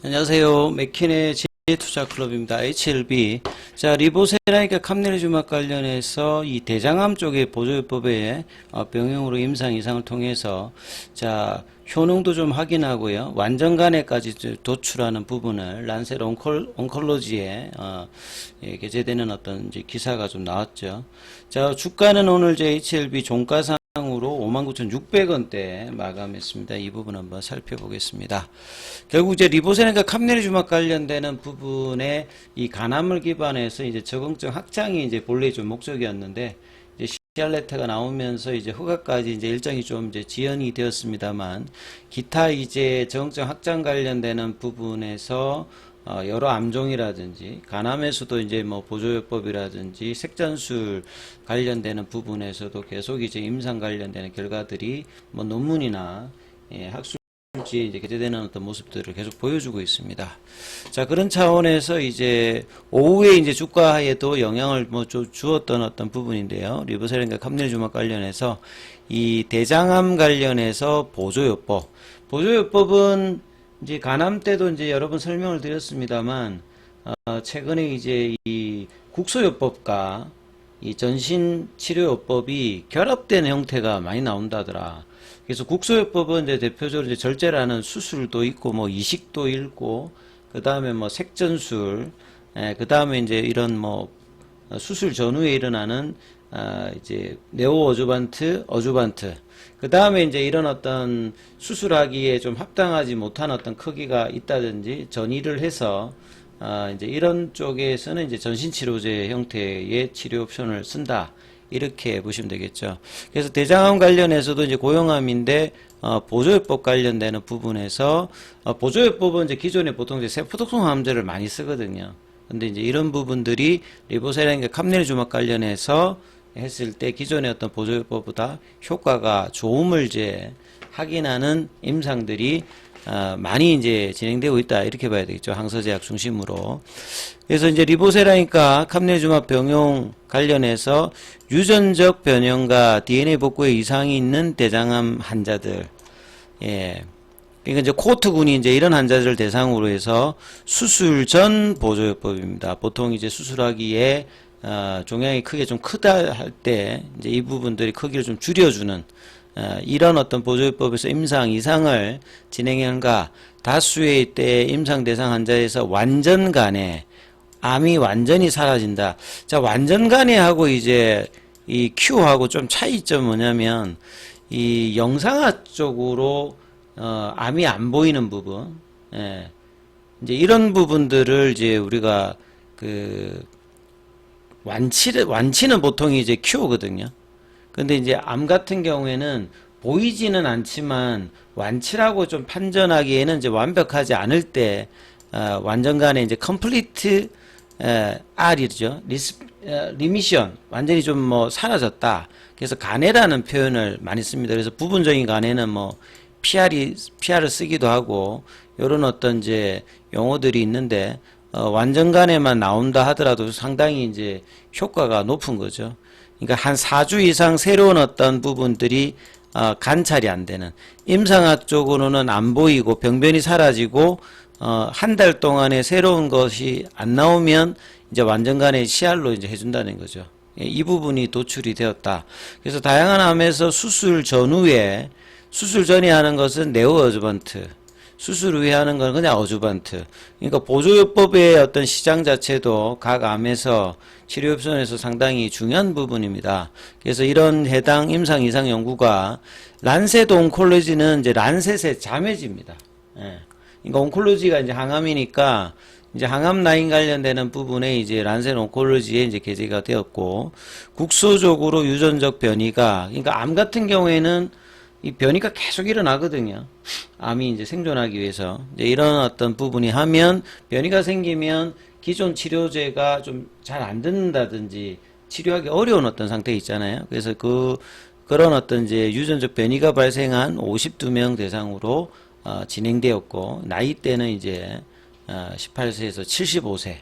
안녕하세요. 맥킨의 투자클럽입니다. HLB. 자, 리보세라니까 캄네르주막 관련해서 이 대장암 쪽의 보조요법의 어, 병용으로 임상 이상을 통해서 자, 효능도 좀 확인하고요. 완전 간에까지 이제 도출하는 부분을 란셀 온콜, 온콜로지에 어, 예, 게재되는 어떤 이제 기사가 좀 나왔죠. 자, 주가는 오늘 제 HLB 종가상 으로 59,600원대 마감했습니다. 이 부분 한번 살펴보겠습니다. 결국 이제 리보세는과 캄네리 주막 관련되는 부분에 이 간암을 기반해서 이제 적응증 확장이 이제 본래 좀 목적이었는데 이제 시알레트가 나오면서 이제 허가까지 이제 일정이 좀 이제 지연이 되었습니다만 기타 이제 적응증 확장 관련되는 부분에서 어, 여러 암종이라든지 간암에서도 이제 뭐 보조요법이라든지 색전술 관련되는 부분에서도 계속 이제 임상 관련되는 결과들이 뭐 논문이나 예, 학술지에 이제 게재되는 어떤 모습들을 계속 보여주고 있습니다. 자 그런 차원에서 이제 오후에 이제 주가에도 영향을 뭐좀 주었던 어떤 부분인데요. 리버셀과 캄넬주막 관련해서 이 대장암 관련해서 보조요법 보조요법은 이제 간암 때도 이제 여러 번 설명을 드렸습니다만 어, 최근에 이제 이 국소요법과 이 전신 치료요법이 결합된 형태가 많이 나온다더라. 그래서 국소요법은 이제 대표적으로 이제 절제라는 수술도 있고 뭐 이식도 있고 그 다음에 뭐 색전술, 그 다음에 이제 이런 뭐 수술 전후에 일어나는 아, 이제 네오 어주반트, 어주반트. 그 다음에 이제 이런 어떤 수술하기에 좀 합당하지 못한 어떤 크기가 있다든지 전이를 해서 아, 이제 이런 쪽에서는 이제 전신치료제 형태의 치료 옵션을 쓴다. 이렇게 보시면 되겠죠. 그래서 대장암 관련해서도 이제 고용암인데 어, 보조요법 관련되는 부분에서 어, 보조요법은 이제 기존에 보통 이제 세포독성 항암제를 많이 쓰거든요. 근데 이제 이런 부분들이 리보세라인과 캄넬 주막 관련해서 했을 때 기존의 어떤 보조요법보다 효과가 좋음을 이제 확인하는 임상들이 어, 많이 이제 진행되고 있다. 이렇게 봐야 되겠죠. 항서제약 중심으로. 그래서 이제 리보세라니까 캄네주막 병용 관련해서 유전적 변형과 DNA 복구에 이상이 있는 대장암 환자들. 예. 그러니까 이제 코트군이 이제 이런 환자들을 대상으로 해서 수술 전 보조요법입니다. 보통 이제 수술하기에 어, 종양이 크게 좀 크다 할 때 이제 이 부분들이 크기를 좀 줄여주는 어, 이런 어떤 보조요법에서 임상 이상을 진행한가 다수의 때 임상 대상 환자에서 완전 간에 암이 완전히 사라진다. 자 완전 간에 하고 이제 이 Q하고 좀 차이점 뭐냐면 이 영상학 쪽으로 어, 암이 안 보이는 부분, 예. 이제 이런 부분들을 이제 우리가 그 완치를, 완치는 보통 이제 큐거든요. 근데 이제 암 같은 경우에는 보이지는 않지만 완치라고 좀 판정하기에는 이제 완벽하지 않을 때, 어, 완전간에 이제 컴플리트, 에, R이죠. 리스, 에, 리미션. 완전히 좀 뭐 사라졌다. 그래서 간해라는 표현을 많이 씁니다. 그래서 부분적인 간해는 뭐 PR이, PR을 쓰기도 하고, 요런 어떤 이제 용어들이 있는데, 어, 완전간에만 나온다 하더라도 상당히 이제 효과가 높은 거죠. 그러니까 한 4주 이상 새로운 어떤 부분들이 어, 관찰이 안 되는 임상학 쪽으로는 안 보이고 병변이 사라지고 어, 한 달 동안에 새로운 것이 안 나오면 이제 완전간의 CR로 이제 해준다는 거죠. 예, 이 부분이 도출이 되었다. 그래서 다양한 암에서 수술 전후에 수술 전에 하는 것은 네오 어즈번트 수술 후에 하는 건 그냥 어주반트. 그러니까 보조요법의 어떤 시장 자체도 각 암에서 치료 옵션에서 상당히 중요한 부분입니다. 그래서 이런 해당 임상 이상 연구가 란셋 온콜로지는 이제 란셋의 자매지입니다. 예. 그러니까 온콜로지가 이제 항암이니까 이제 항암 라인 관련되는 부분에 이제 란셋 온콜로지에 이제 게재가 되었고 국소적으로 유전적 변이가 그러니까 암 같은 경우에는 이 변이가 계속 일어나거든요. 암이 이제 생존하기 위해서. 이제 이런 어떤 부분이 하면 변이가 생기면 기존 치료제가 좀 잘 안 듣는다든지 치료하기 어려운 어떤 상태 있잖아요. 그래서 그, 그런 어떤 이제 유전적 변이가 발생한 52명 대상으로 어, 진행되었고, 나이대는 이제 어, 18세에서 75세.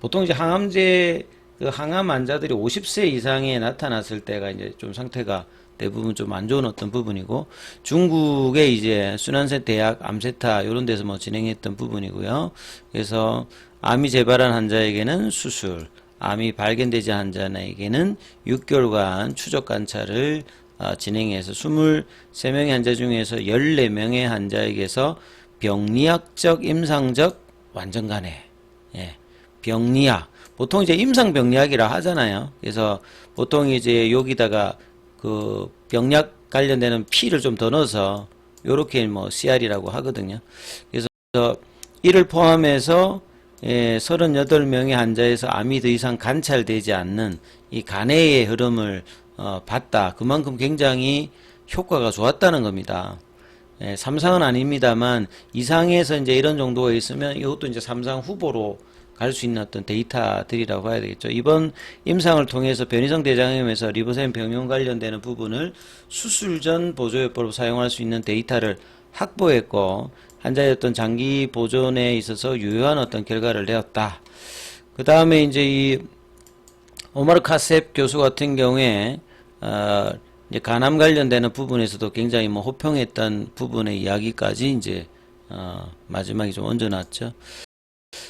보통 이제 항암제, 그 항암 환자들이 50세 이상에 나타났을 때가 이제 좀 상태가 대부분 좀 안 좋은 어떤 부분이고 중국의 이제 순환세 대학 암세타 이런 데서 뭐 진행했던 부분이고요. 그래서 암이 재발한 환자에게는 수술, 암이 발견되지 않은 환자에게는 6개월간 추적 관찰을 어, 진행해서 23명의 환자 중에서 14명의 환자에게서 병리학적, 임상적 완전 간해. 예. 병리학. 보통 이제 임상 병리학이라 하잖아요. 그래서 보통 이제 여기다가 그 병약 관련되는 피를 좀 더 넣어서 요렇게 뭐 CR이라고 하거든요. 그래서 이를 포함해서 예, 38명의 환자에서 암이 더 이상 관찰되지 않는 이 간해의 흐름을 어, 봤다. 그만큼 굉장히 효과가 좋았다는 겁니다. 예, 삼상은 아닙니다만 이상에서 이제 이런 정도가 있으면 이것도 이제 삼상 후보로 갈 수 있는 어떤 데이터들이라고 봐야 되겠죠. 이번 임상을 통해서 변이성 대장염에서 리보셈 병용 관련되는 부분을 수술 전 보조요법으로 사용할 수 있는 데이터를 확보했고 환자의 어떤 장기 보존에 있어서 유효한 어떤 결과를 내었다. 그 다음에 이제 이 오마르 카셉 교수 같은 경우에 어, 이제 간암 관련되는 부분에서도 굉장히 뭐 호평했던 부분의 이야기까지 이제 어, 마지막에 좀 얹어놨죠.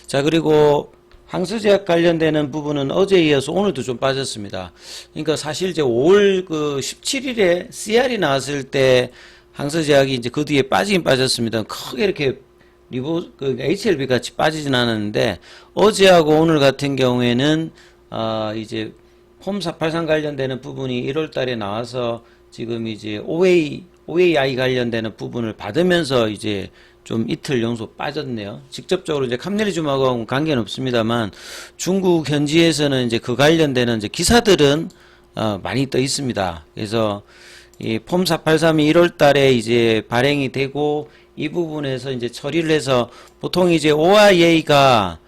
자 그리고 항수제약 관련되는 부분은 어제 이어서 오늘도 좀 빠졌습니다. 그러니까 사실 이제 5월 그 17일에 CR이 나왔을 때 항수제약이 이제 그 뒤에 빠지긴 빠졌습니다. 크게 이렇게 리보 그 HLB 같이 빠지진 않았는데 어제하고 오늘 같은 경우에는 어 이제 홈483 관련되는 부분이 1월 달에 나와서 지금 이제 OA OAI 관련되는 부분을 받으면서 이제 좀 이틀 연속 빠졌네요. 직접적으로 이제 캄네리즘하고는 관계는 없습니다만 중국 현지에서는 이제 그 관련되는 이제 기사들은 어 많이 떠 있습니다. 그래서 이 폼 483이 1월 달에 이제 발행이 되고 이 부분에서 이제 처리를 해서 보통 이제 OIA가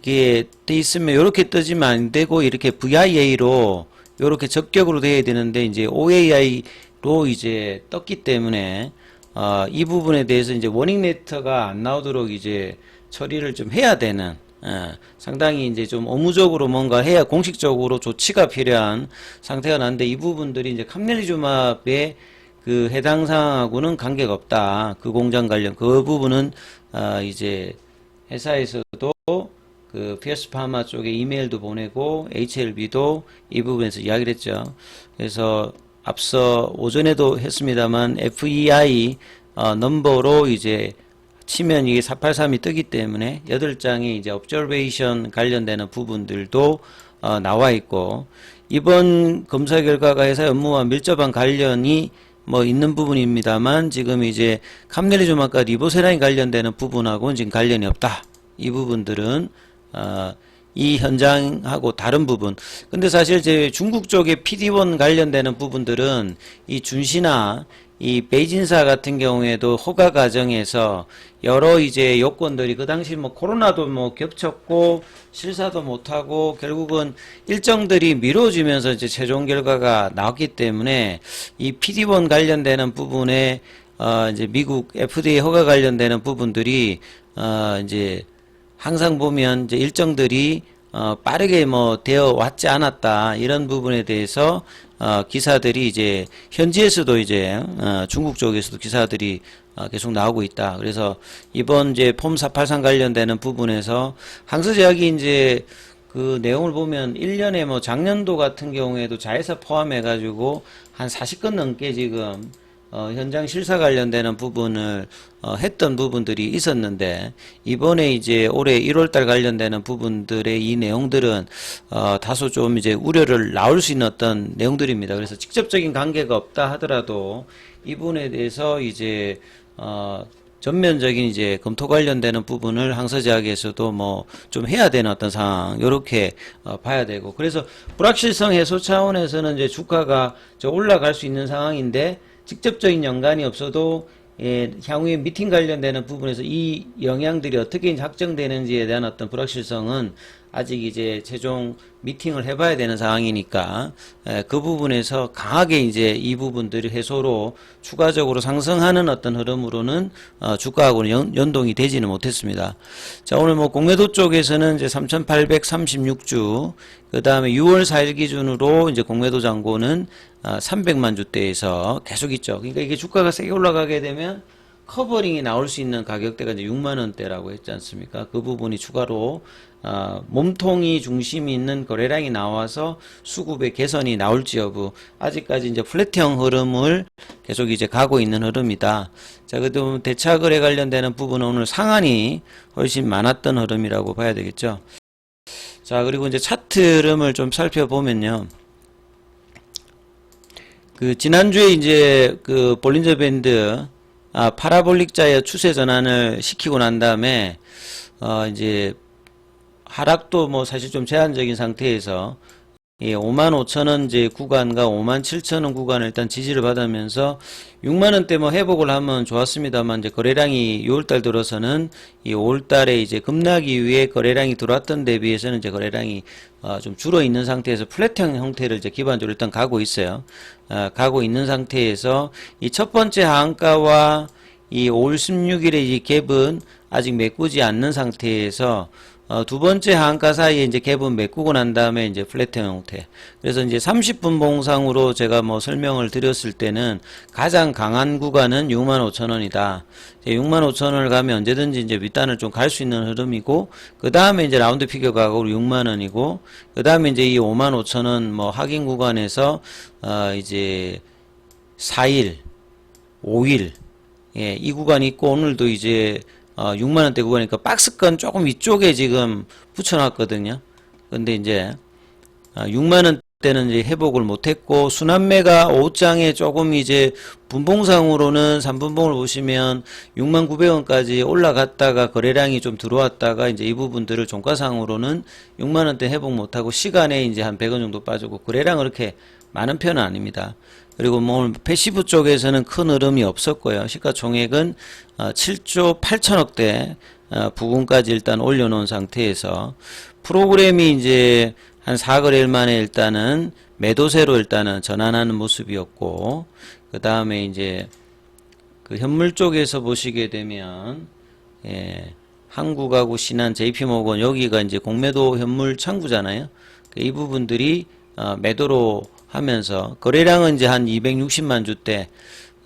이게 돼 있으면 이렇게 뜨지면 안 되고 이렇게 VIA로 이렇게 적격으로 돼야 되는데 이제 OAI로 이제 떴기 때문에 어, 이 부분에 대해서 이제 워닝 레터가 안 나오도록 이제 처리를 좀 해야 되는 어, 상당히 이제 좀 업무적으로 뭔가 해야 공식적으로 조치가 필요한 상태가 났는데 이 부분들이 이제 캄넬리주맙의 그 해당 사항하고는 관계가 없다. 그 공장 관련 그 부분은 어, 이제 회사에서도 그 피어스 파마 쪽에 이메일도 보내고 HLB도 이 부분에서 이야기를 했죠. 그래서 앞서 오전에도 했습니다만 FEI 어, 넘버로 이제 치면 이게 483이 뜨기 때문에 8장의 이제 observation 관련되는 부분들도 어, 나와 있고 이번 검사 결과가 회사 업무와 밀접한 관련이 뭐 있는 부분입니다만 지금 이제 캄넬리조막과 리보세라인 관련되는 부분하고는 지금 관련이 없다. 이 부분들은 어, 이 현장하고 다른 부분. 근데 사실 제 중국 쪽에 PD1 관련되는 부분들은 이 준시나 이 베이진사 같은 경우에도 허가 과정에서 여러 이제 요건들이 그 당시 뭐 코로나도 뭐 겹쳤고 실사도 못하고 결국은 일정들이 미뤄지면서 이제 최종 결과가 나왔기 때문에 이 PD1 관련되는 부분에 어 이제 미국 FDA 허가 관련되는 부분들이 어 이제 항상 보면 이제 일정들이 어, 빠르게 뭐 되어 왔지 않았다 이런 부분에 대해서 어, 기사들이 이제 현지에서도 이제 어, 중국 쪽에서도 기사들이 어, 계속 나오고 있다. 그래서 이번 이제 폼 483 관련되는 부분에서 항서제약이 이제 그 내용을 보면 1년에 뭐 작년도 같은 경우에도 자회사 포함해 가지고 한 40건 넘게 지금 어, 현장 실사 관련되는 부분을 어, 했던 부분들이 있었는데 이번에 이제 올해 1월달 관련되는 부분들의 이 내용들은 어, 다소 좀 이제 우려를 나올 수 있는 어떤 내용들입니다. 그래서 직접적인 관계가 없다 하더라도 이 부분에 대해서 이제 어, 전면적인 이제 검토 관련되는 부분을 항서제약에서도 뭐 좀 해야 되는 어떤 상황 요렇게 어, 봐야 되고 그래서 불확실성 해소 차원에서는 이제 주가가 저 올라갈 수 있는 상황인데 직접적인 연관이 없어도 예, 향후에 미팅 관련되는 부분에서 이 영향들이 어떻게 확정되는지에 대한 어떤 불확실성은 아직 이제 최종 미팅을 해봐야 되는 상황이니까 에, 그 부분에서 강하게 이제 이 부분들이 해소로 추가적으로 상승하는 어떤 흐름으로는 어, 주가하고는 연, 연동이 되지는 못했습니다. 자 오늘 뭐 공매도 쪽에서는 이제 3,836주 그 다음에 6월 4일 기준으로 이제 공매도 잔고는 아, 300만 주대에서 계속 있죠. 그러니까 이게 주가가 세게 올라가게 되면 커버링이 나올 수 있는 가격대가 이제 6만 원대라고 했지 않습니까? 그 부분이 추가로 아, 몸통이 중심이 있는 거래량이 나와서 수급의 개선이 나올지 여부 아직까지 이제 플랫형 흐름을 계속 이제 가고 있는 흐름이다. 자, 그래도 대차 거래 관련되는 부분은 오늘 상한이 훨씬 많았던 흐름이라고 봐야 되겠죠. 자, 그리고 이제 차트 흐름을 좀 살펴보면요. 그 지난주에 이제 그 볼린저 밴드 아 파라볼릭 자의 추세 전환을 시키고 난 다음에 어 이제 하락도 뭐 사실 좀 제한적인 상태에서 예, 5만 5천 원 이제 구간과 5만 7천 원 구간을 일단 지지를 받으면서 6만 원대 뭐 회복을 하면 좋았습니다만 이제 거래량이 6월달 들어서는 이 5월달에 이제 급락이 위해 거래량이 들어왔던 대비해서는 이제 거래량이 어, 좀 줄어 있는 상태에서 플랫형 형태를 이제 기반적으로 일단 가고 있어요. 아, 가고 있는 상태에서 이 첫 번째 하한가와 이 5월 16일의 이 갭은 아직 메꾸지 않는 상태에서 어, 두 번째 하한가 사이에 이제 갭은 메꾸고 난 다음에 이제 플랫형 형태. 그래서 이제 30분 봉상으로 제가 뭐 설명을 드렸을 때는 가장 강한 구간은 6만 5천 원이다. 6만 5천 원을 가면 언제든지 이제 밑단을 좀 갈 수 있는 흐름이고, 그 다음에 이제 라운드 피겨 가격으로 6만 원이고, 그 다음에 이제 이 5만 5천 원뭐 확인 구간에서, 어, 이제 4일, 5일, 예, 이 구간이 있고, 오늘도 이제 어, 6만 원대 구간이니까 박스권 조금 위쪽에 지금 붙여놨거든요. 근데 이제 어, 6만 원 대는 이제 회복을 못했고 순환매가 5장에 조금 이제 분봉상으로는 3분봉을 보시면 6만 900원까지 올라갔다가 거래량이 좀 들어왔다가 이제 이 부분들을 종가상으로는 6만 원대 회복 못하고 시간에 이제 한 100원 정도 빠지고 거래량 그렇게 많은 편은 아닙니다. 그리고 뭐 패시브 쪽에서는 큰 흐름이 없었고요. 시가총액은 7조 8천억대 어, 부근까지 일단 올려놓은 상태에서 프로그램이 이제 한 4거래일 만에 일단은 매도세로 일단은 전환하는 모습이었고 그 다음에 이제 그 현물 쪽에서 보시게 되면 예, 한국하고 신한 JP모건 여기가 이제 공매도 현물 창구잖아요. 그이 부분들이 어, 매도로 하면서 거래량은 이제 한 260만 주대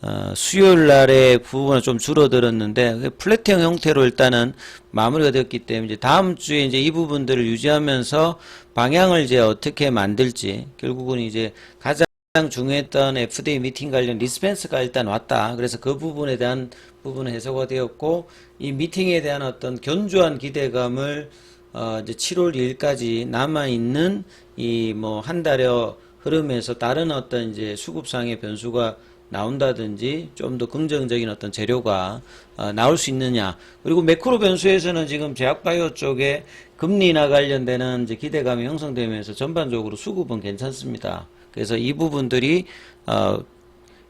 어, 수요일 날에 부분은 좀 줄어들었는데 그 플랫형 형태로 일단은 마무리가 되었기 때문에 이제 다음 주에 이제 이 부분들을 유지하면서 방향을 이제 어떻게 만들지 결국은 이제 가장 중요했던 FDA 미팅 관련 리스펜스가 일단 왔다. 그래서 그 부분에 대한 부분은 해소가 되었고 이 미팅에 대한 어떤 견조한 기대감을 어 이제 7월 2일까지 남아 있는 이 뭐 한 달여 흐름에서 다른 어떤 이제 수급상의 변수가 나온다든지 좀 더 긍정적인 어떤 재료가 어, 나올 수 있느냐. 그리고 매크로 변수에서는 지금 제약바이오 쪽에 금리나 관련되는 이제 기대감이 형성되면서 전반적으로 수급은 괜찮습니다. 그래서 이 부분들이 어,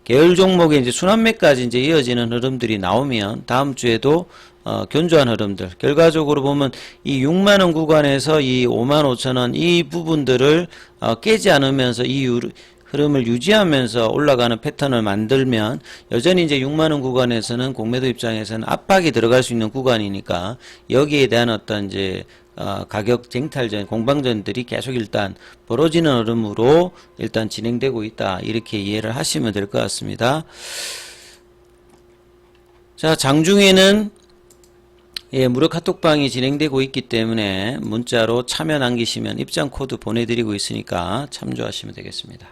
계열 종목의 이제 순환매까지 이제 이어지는 흐름들이 나오면 다음 주에도 어, 견조한 흐름들. 결과적으로 보면 이 6만 원 구간에서 이 5만 5천 원 이 부분들을 어, 깨지 않으면서 이 유- 흐름을 유지하면서 올라가는 패턴을 만들면 여전히 이제 6만원 구간에서는 공매도 입장에서는 압박이 들어갈 수 있는 구간이니까 여기에 대한 어떤 이제 어, 가격 쟁탈전, 공방전들이 계속 일단 벌어지는 흐름으로 일단 진행되고 있다. 이렇게 이해를 하시면 될 것 같습니다. 자, 장중에는 예, 무료 카톡방이 진행되고 있기 때문에 문자로 참여 남기시면 입장 코드 보내드리고 있으니까 참조하시면 되겠습니다.